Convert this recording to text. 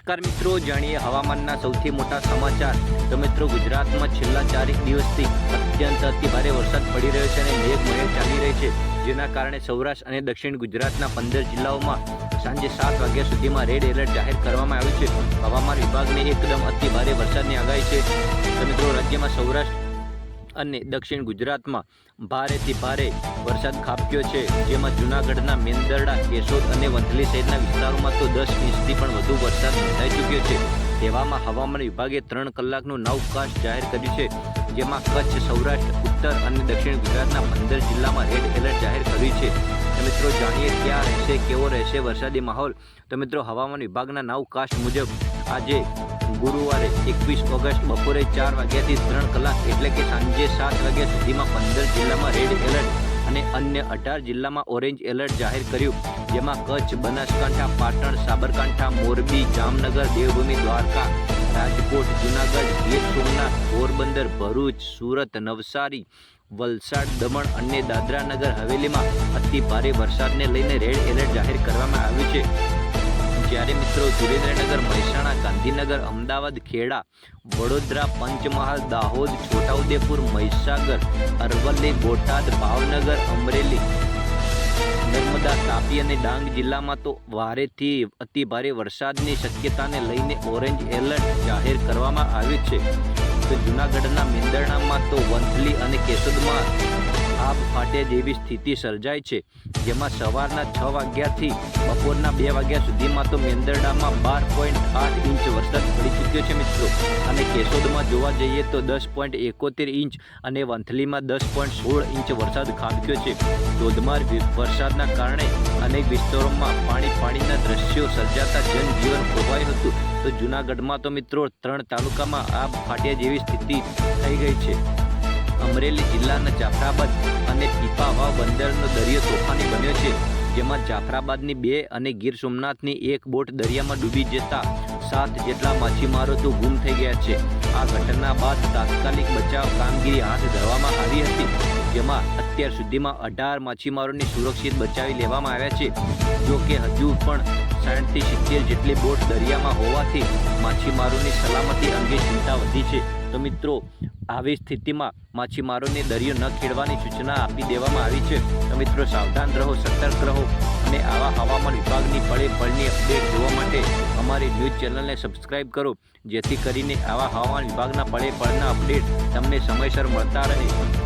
નમસ્કાર મિત્રો, જાણીએ હવામાનના સૌથી મોટા સમાચાર. તો મિત્રો, ગુજરાતમાં છેલ્લા ચારેક દિવસથી અત્યંત અતિભારે વરસાદ પડી રહ્યો છે અને મેઘમહેર ચાલી રહી છે. જેના કારણે સૌરાષ્ટ્ર અને દક્ષિણ ગુજરાતના પંદર જિલ્લાઓમાં સાંજે સાત વાગ્યા સુધીમાં રેડ એલર્ટ જાહેર કરવામાં આવ્યું છે. હવામાન વિભાગની એકદમ અતિભારે વરસાદની આગાહી છે. તો મિત્રો, રાજ્યમાં સૌરાષ્ટ્ર અને દક્ષિણ ગુજરાતમાં ભારેથી ભારે વરસાદ ખાબક્યો છે. જેમાં જૂનાગઢના મેંદરડા, કેશોદ અને વંથલી સહિતના વિસ્તારોમાં તો દસ ઇંચથી પણ વધુ વરસાદ નોંધાઈ ચૂક્યો છે. તેવામાં હવામાન વિભાગે ત્રણ કલાકનું નવકાશ જાહેર કર્યું છે. જેમાં કચ્છ, સૌરાષ્ટ્ર, ઉત્તર અને દક્ષિણ ગુજરાતના પંદર જિલ્લામાં રેડ એલર્ટ જાહેર કર્યું છે. તો મિત્રો, જાણીએ ક્યાં રહેશે, કેવો રહેશે વરસાદી માહોલ? તો મિત્રો, હવામાન વિભાગના નવકાશ મુજબ આજે ગુરુવારે એકવીસ ઓગસ્ટ બપોરે ચાર વાગ્યાથી ત્રણ કલાક, એટલે કે સાંજે સાત વાગ્યા સુધીમાં પંદર જિલ્લામાં રેડ એલર્ટ અને અન્ય અઢાર જિલ્લામાં ઓરેન્જ એલર્ટ જાહેર કર્યું, જેમાં કચ્છ, બનાસકાંઠા, પાટણ, સાબરકાંઠા, મોરબી, જામનગર, દેવભૂમિ, દ્વારકા, રાજકોટ, જુનાગઢ, ગીર સોમનાથ, પોરબંદર, ભરૂચ, સુરત, નવસારી, વલસાડ, દમણ અને દાદરા નગર હવેલીમાં અતિ ભારે વરસાદને લઈને રેડ એલર્ટ જાહેર કરવામાં આવ્યું છે. જ્યારે મિત્રો સુરેન્દ્રનગર, મહેસાણા ગાંધીનગર, અમદાવાદ, ખેડા, વડોદરા, પંચમહાલ, દાહોદ, છોટાઉદેપુર, મહીસાગર, અરવલ્લી, બોટાદ, ભાવનગર, અમરેલી, નર્મદા, તાપી અને ડાંગ જિલ્લામાં તો ભારેથી અતિ ભારે વરસાદની શક્યતાને લઈને ઓરેન્જ એલર્ટ જાહેર કરવામાં આવ્યું છે. તો જૂનાગઢના મેંદરણામાં તો વંથલી અને કેશોદમાં આબ ફાટે જેવી સ્થિતિ સર્જાય છે, જેમાં સવારના છ વાગ્યાથી બપોરના બે વાગ્યા સુધીમાં તો મેંદરડામાં બાર પોઈન્ટ આઠ ઇંચ વરસાદ પડી ચૂક્યો છે મિત્રો. અને કેશોદમાં જોવા જઈએ તો દસ પોઈન્ટ એકોતેર ઇંચ અને વંથલીમાં દસ પોઈન્ટ સોળ ઇંચ વરસાદ ખાબક્યો છે. ધોધમાર વરસાદના કારણે અનેક વિસ્તારોમાં પાણી પાણીના દ્રશ્યો સર્જાતા જનજીવન ખોવાયું હતું. તો જૂનાગઢમાં તો મિત્રો ત્રણ તાલુકામાં આ ફાટ્યા જેવી સ્થિતિ થઈ ગઈ છે. અમરેલી જિલ્લાના જાફરાબાદ અને પીપાવાવ બંદરનો દરિયો તોફાની બન્યો છે, જેમાં જાફરાબાદની બે અને ગીર સોમનાથની એક બોટ દરિયામાં ડૂબી જતા સાત જેટલા માછીમારો તો ગુમ થઈ ગયા છે. આ ઘટના બાદ તાત્કાલિક બચાવ કામગીરી હાથ ધરવામાં આવી હતી, જેમાં અત્યાર સુધીમાં અઢાર માછીમારોને સુરક્ષિત બચાવી લેવામાં આવ્યા છે. જો કે હજુ પણ સાઠથી સિત્તેર જેટલી બોટ દરિયામાં હોવાથી માછીમારોની સલામતી અંગે ચિંતા વધી છે. તો મિત્રો આવી સ્થિતિમાં માછીમારોને દરિયો ન ખેડવાની સૂચના આપી દેવામાં આવી છે. તો મિત્રો, સાવધાન રહો, સતર્ક રહો અને આવા હવામાન વિભાગની પળે પળની અપડેટ જોવા માટે અમારી ન્યૂઝ ચેનલને સબસ્ક્રાઇબ કરો. જેથી કરીને આવા હવામાન વિભાગના પળે પળના અપડેટ તમને સમયસર મળતા રહે.